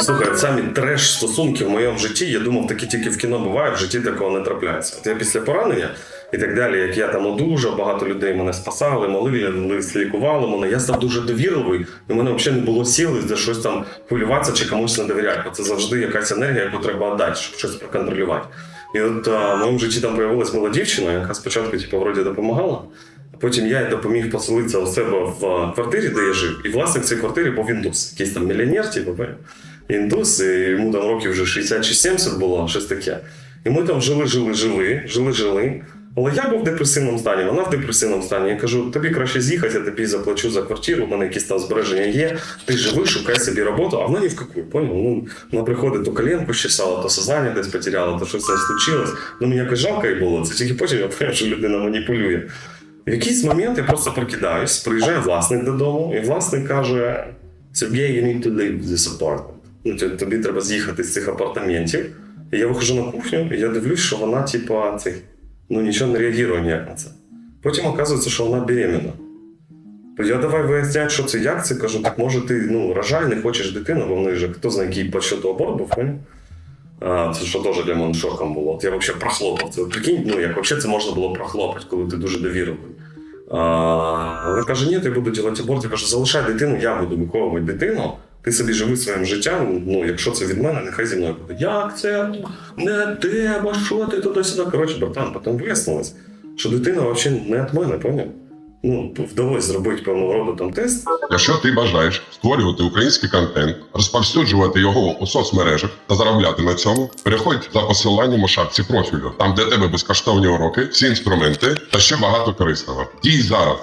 Слухай, самі треш стосунки в моєму житті, я думав, такі тільки в кіно бувають, в житті такого не трапляється. От я після поранення і так далі, як я там одужав, багато людей мене спасали, молились, лікували мене. Я став дуже довірливий, і в мене взагалі не було сили за щось там хвилюватися чи комусь не довіряти. Бо це завжди якась енергія, яку треба віддати, щоб щось проконтролювати. І от а, в моєму житті там появилась мила дівчина, яка спочатку, типу, вроді допомагала. Потім я допоміг поселитися у себе в квартирі, де я жив, і власник цієї квартири був індус, якийсь там мільйонер, типу? Індус, і йому там років вже 60 чи 70 було, щось таке. І ми там жили, жили, жили, жили, жили. Але я був в депресивному стані, вона в депресивному стані. Я кажу, тобі краще з'їхати, я тобі заплачу за квартиру, у мене якісь там збереження є. Ти живи, шукай собі роботу, а вона ні в какую, понял? Ну, вона приходить, то коленку щесала, то сознання десь потеряла, то щось там случилось. Ну, мені якось жалко їй було. Це тільки потім я поняв, що людина маніпулює. В якийсь момент я просто прокидаюсь, приїжджає власник додому, і власник каже: Сергій, you need to leave this apartment. Ну, тобі- треба з'їхати з цих апартаментів. І я виходжу на кухню, і я дивлюсь, що вона, типа, цей, ну нічого не реагує ніяк на це. Потім оказується, що вона беременна. То я давай виясняти, що це, як це. Кажу, так може ти ну, рожай, не хочеш дитину, бо в них же хто знає, який по щодо аборт був, це що теж для мене шоком було. От я взагалі прохлопав це. Прикинь, ну як взагалі це можна було прохлопати, коли ти дуже довірливий. А, але каже, ні, я буду робити аборт. Я кажу, залишай дитину, я буду виховувати дитину. Ти собі живи своїм життям. Ну, якщо це від мене, нехай зі мною буде. Як це? Не треба, що ти туди-сюди. Коротше, братан, потім вияснилось, що дитина взагалі не від мене, поняв? Ну, вдалося зробити певного роду там тест. Якщо ти бажаєш створювати український контент, розповсюджувати його у соцмережах та заробляти на цьому, переходь за посиланням у шапці профілю, там де тебе безкоштовні уроки, всі інструменти та ще багато корисного. Дій зараз.